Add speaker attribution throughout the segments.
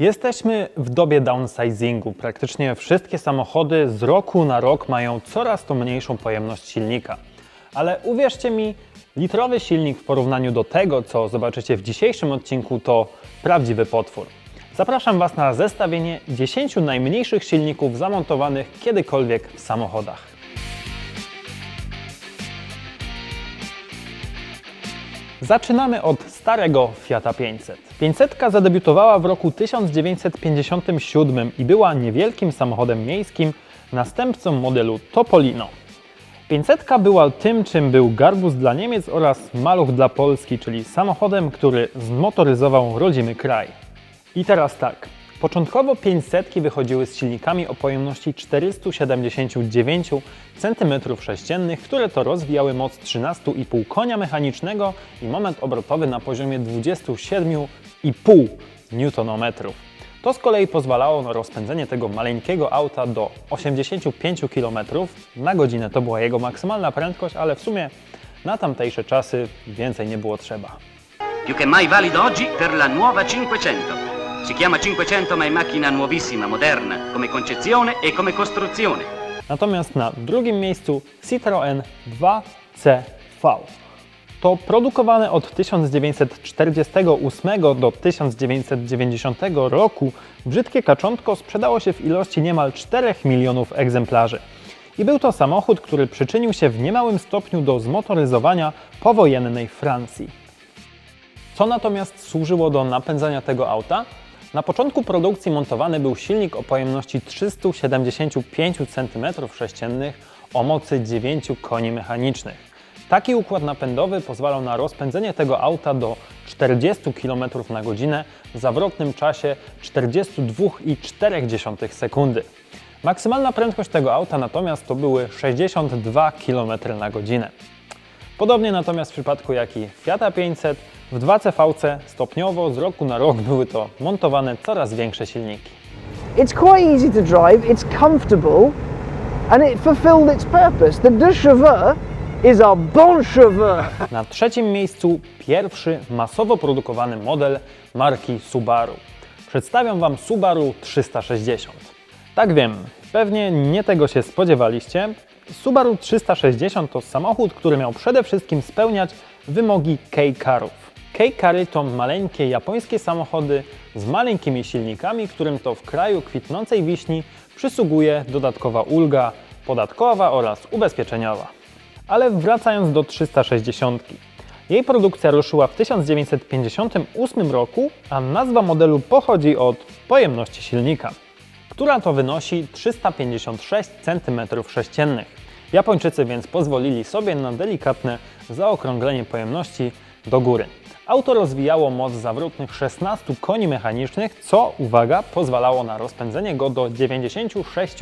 Speaker 1: Jesteśmy w dobie downsizingu. Praktycznie wszystkie samochody z roku na rok mają coraz to mniejszą pojemność silnika. Ale uwierzcie mi, litrowy silnik w porównaniu do tego, co zobaczycie w dzisiejszym odcinku, to prawdziwy potwór. Zapraszam Was na zestawienie 10 najmniejszych silników zamontowanych kiedykolwiek w samochodach. Zaczynamy od starego Fiata 500. 500 zadebiutowała w roku 1957 i była niewielkim samochodem miejskim, następcą modelu Topolino. 500 była tym, czym był garbus dla Niemiec oraz maluch dla Polski, czyli samochodem, który zmotoryzował rodzimy kraj. I teraz tak. Początkowo 500 wychodziły z silnikami o pojemności 479 cm3, które to rozwijały moc 13,5 konia mechanicznego i moment obrotowy na poziomie 27,5 Nm. To z kolei pozwalało na rozpędzenie tego maleńkiego auta do 85 km na godzinę. To była jego maksymalna prędkość, ale w sumie na tamtejsze czasy więcej nie było trzeba.
Speaker 2: più che mai valido oggi per la nuova 500. Si chiama 500 ma è macchina nuovissima, moderna, come concezione e come costruzione.
Speaker 1: Natomiast na drugim miejscu Citroën 2CV. To produkowane od 1948 do 1990 roku brzydkie kaczątko sprzedało się w ilości niemal 4 milionów egzemplarzy. I był to samochód, który przyczynił się w niemałym stopniu do zmotoryzowania powojennej Francji. Co natomiast służyło do napędzania tego auta? Na początku produkcji montowany był silnik o pojemności 375 cm3 o mocy 9 koni mechanicznych. Taki układ napędowy pozwalał na rozpędzenie tego auta do 40 km na godzinę w zawrotnym czasie 42,4 sekundy. Maksymalna prędkość tego auta natomiast to były 62 km na godzinę. Podobnie natomiast w przypadku jak i Fiata 500, w 2CV stopniowo z roku na rok były to montowane coraz większe silniki.
Speaker 3: It's quite easy to drive, it's comfortable, and it fulfilled its purpose. The deux chevaux is a bon cheveux.
Speaker 1: Na trzecim miejscu pierwszy masowo produkowany model marki Subaru. Przedstawiam Wam Subaru 360. Tak wiem, pewnie nie tego się spodziewaliście. Subaru 360 to samochód, który miał przede wszystkim spełniać wymogi K-Carów. K-Cary to maleńkie japońskie samochody z maleńkimi silnikami, którym to w kraju kwitnącej wiśni przysługuje dodatkowa ulga podatkowa oraz ubezpieczeniowa. Ale wracając do 360. Jej produkcja ruszyła w 1958 roku, a nazwa modelu pochodzi od pojemności silnika, która to wynosi 356 cm3. Japończycy więc pozwolili sobie na delikatne zaokrąglenie pojemności do góry. Auto rozwijało moc zawrotnych 16 koni mechanicznych, co, uwaga, pozwalało na rozpędzenie go do 96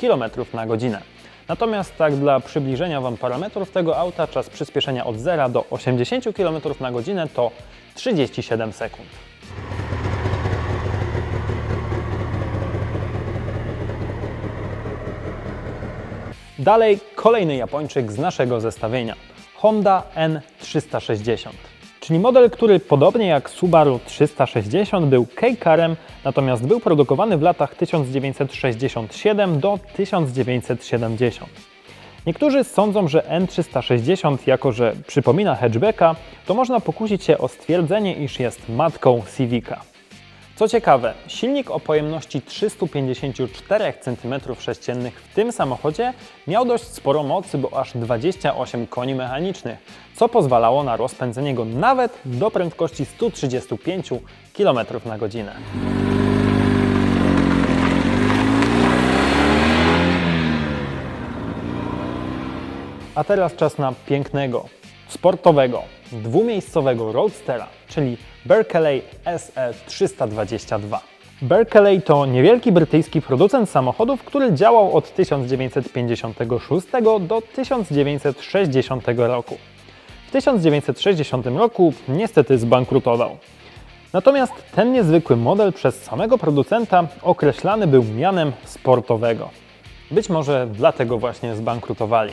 Speaker 1: km na godzinę. Natomiast tak dla przybliżenia Wam parametrów tego auta, czas przyspieszenia od 0 do 80 km na godzinę to 37 sekund. Dalej kolejny Japończyk z naszego zestawienia Honda N360. Czyli model, który podobnie jak Subaru 360 był K-Carem, natomiast był produkowany w latach 1967 do 1970. Niektórzy sądzą, że N360, jako że przypomina hatchbacka, to można pokusić się o stwierdzenie, iż jest matką Civica. Co ciekawe, silnik o pojemności 354 cm3 w tym samochodzie miał dość sporo mocy, bo aż 28 koni mechanicznych, co pozwalało na rozpędzenie go nawet do prędkości 135 km na godzinę. A teraz czas na pięknego, sportowego, dwumiejscowego roadstera, czyli Berkeley SE 322. Berkeley to niewielki brytyjski producent samochodów, który działał od 1956 do 1960 roku. W 1960 roku niestety zbankrutował. Natomiast ten niezwykły model przez samego producenta określany był mianem sportowego. Być może dlatego właśnie zbankrutowali.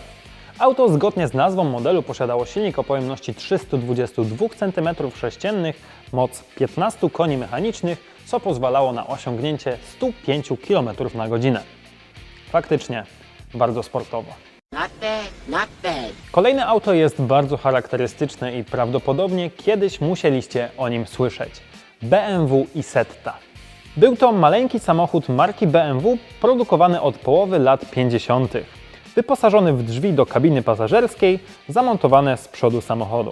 Speaker 1: Auto zgodnie z nazwą modelu posiadało silnik o pojemności 322 cm3, moc 15 koni mechanicznych, co pozwalało na osiągnięcie 105 km na godzinę. Faktycznie bardzo sportowo.
Speaker 4: Not bad, not bad.
Speaker 1: Kolejne auto jest bardzo charakterystyczne i prawdopodobnie kiedyś musieliście o nim słyszeć. BMW Isetta. Był to maleńki samochód marki BMW produkowany od połowy lat 50. Wyposażony w drzwi do kabiny pasażerskiej, zamontowane z przodu samochodu.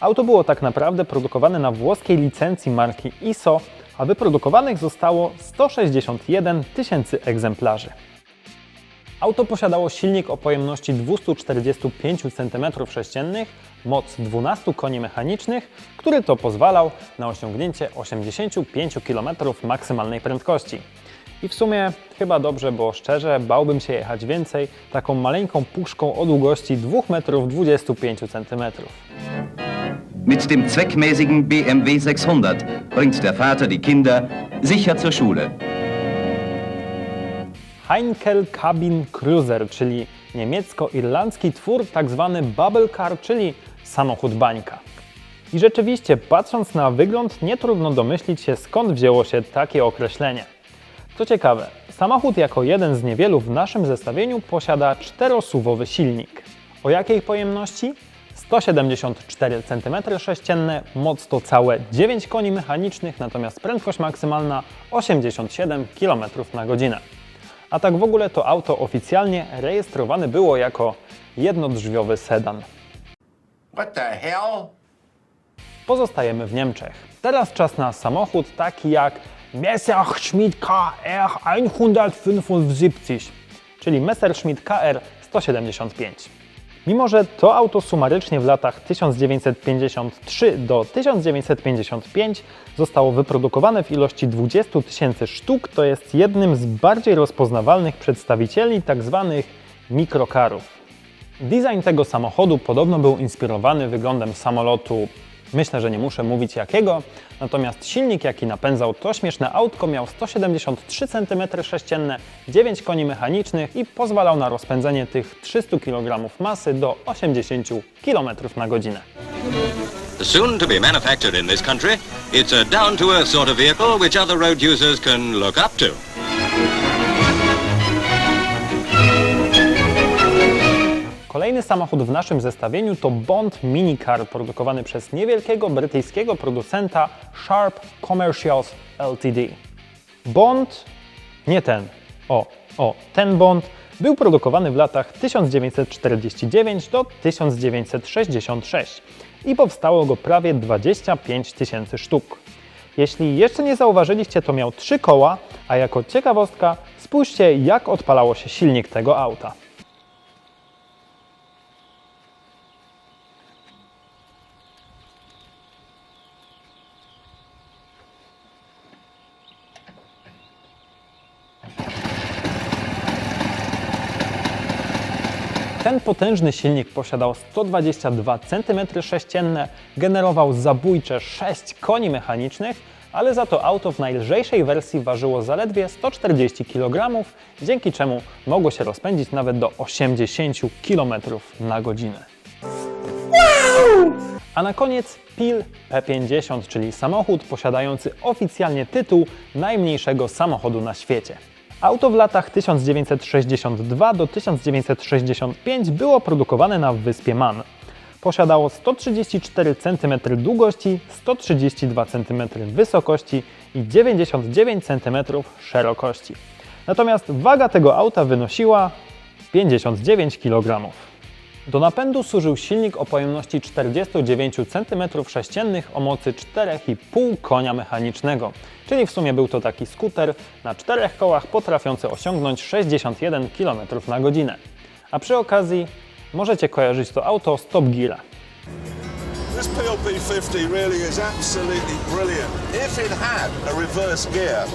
Speaker 1: Auto było tak naprawdę produkowane na włoskiej licencji marki ISO, a wyprodukowanych zostało 161 tysięcy egzemplarzy. Auto posiadało silnik o pojemności 245 cm3, moc 12 koni mechanicznych, który to pozwalał na osiągnięcie 85 km maksymalnej prędkości. I w sumie chyba dobrze, bo szczerze bałbym się jechać więcej taką maleńką puszką o długości 2,25 cm.
Speaker 5: Mit dem zweckmäßigen BMW 600 bringt der Vater die Kinder sicher zur Schule.
Speaker 1: Heinkel Cabin Cruiser, czyli niemiecko-irlandzki twór tzw. bubble car, czyli samochód bańka. I rzeczywiście, patrząc na wygląd, nie trudno domyślić się skąd wzięło się takie określenie. Co ciekawe, samochód jako jeden z niewielu w naszym zestawieniu posiada czterosuwowy silnik. O jakiej pojemności? 174 cm3, moc to całe 9 koni mechanicznych, natomiast prędkość maksymalna 87 km na godzinę. A tak w ogóle to auto oficjalnie rejestrowane było jako jednodrzwiowy sedan.
Speaker 6: What the hell?
Speaker 1: Pozostajemy w Niemczech. Teraz czas na samochód taki jak Messerschmitt KR 175, czyli Messerschmitt KR 175. Mimo, że to auto sumarycznie w latach 1953 do 1955 zostało wyprodukowane w ilości 20 tysięcy sztuk, to jest jednym z bardziej rozpoznawalnych przedstawicieli tzw. mikrokarów. Design tego samochodu podobno był inspirowany wyglądem samolotu, myślę, że nie muszę mówić jakiego, natomiast silnik, jaki napędzał to śmieszne autko, miał 173 cm3, 9 koni mechanicznych i pozwalał na rozpędzenie tych 300 kg masy do 80 km na godzinę.
Speaker 7: Soon to be manufactured in this country, it's a down-to-earth sort of vehicle which other road users can look up to.
Speaker 1: Kolejny samochód w naszym zestawieniu to Bond Minicar produkowany przez niewielkiego brytyjskiego producenta Sharp Commercials Ltd. Bond, nie ten, o, o, ten Bond był produkowany w latach 1949 do 1966 i powstało go prawie 25 tysięcy sztuk. Jeśli jeszcze nie zauważyliście, to miał trzy koła, a jako ciekawostka spójrzcie jak odpalało się silnik tego auta. Ten potężny silnik posiadał 122 cm3, generował zabójcze 6 koni mechanicznych, ale za to auto w najlżejszej wersji ważyło zaledwie 140 kg, dzięki czemu mogło się rozpędzić nawet do 80 km na godzinę. A na koniec PIL P50, czyli samochód posiadający oficjalnie tytuł najmniejszego samochodu na świecie. Auto w latach 1962 do 1965 było produkowane na wyspie Man. Posiadało 134 cm długości, 132 cm wysokości i 99 cm szerokości. Natomiast waga tego auta wynosiła 59 kg. Do napędu służył silnik o pojemności 49 cm3 o mocy 4,5 konia mechanicznego, czyli w sumie był to taki skuter na czterech kołach potrafiący osiągnąć 61 km na godzinę. A przy okazji możecie kojarzyć to auto z Top Geara.
Speaker 6: This PLP50 really is absolutely brilliant. If it had a reverse gear,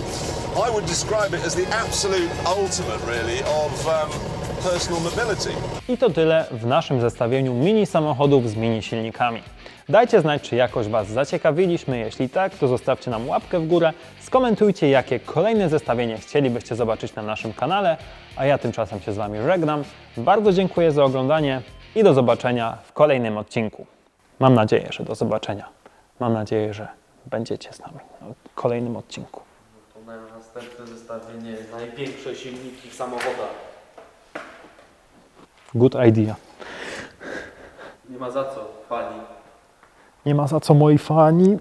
Speaker 6: I would describe it as the absolute ultimate, really, of um.
Speaker 1: I to tyle w naszym zestawieniu mini samochodów z mini silnikami. Dajcie znać, czy jakoś Was zaciekawiliśmy. Jeśli tak, to zostawcie nam łapkę w górę, skomentujcie, jakie kolejne zestawienie chcielibyście zobaczyć na naszym kanale, a ja tymczasem się z Wami żegnam. Bardzo dziękuję za oglądanie i do zobaczenia w kolejnym odcinku. Mam nadzieję, że do zobaczenia. Mam nadzieję, że będziecie z nami w kolejnym odcinku.
Speaker 8: To na następne zestawienie największe silniki w samochodach.
Speaker 1: Good idea.
Speaker 8: Nie ma za co, pani.
Speaker 1: Nie ma za co moi fani.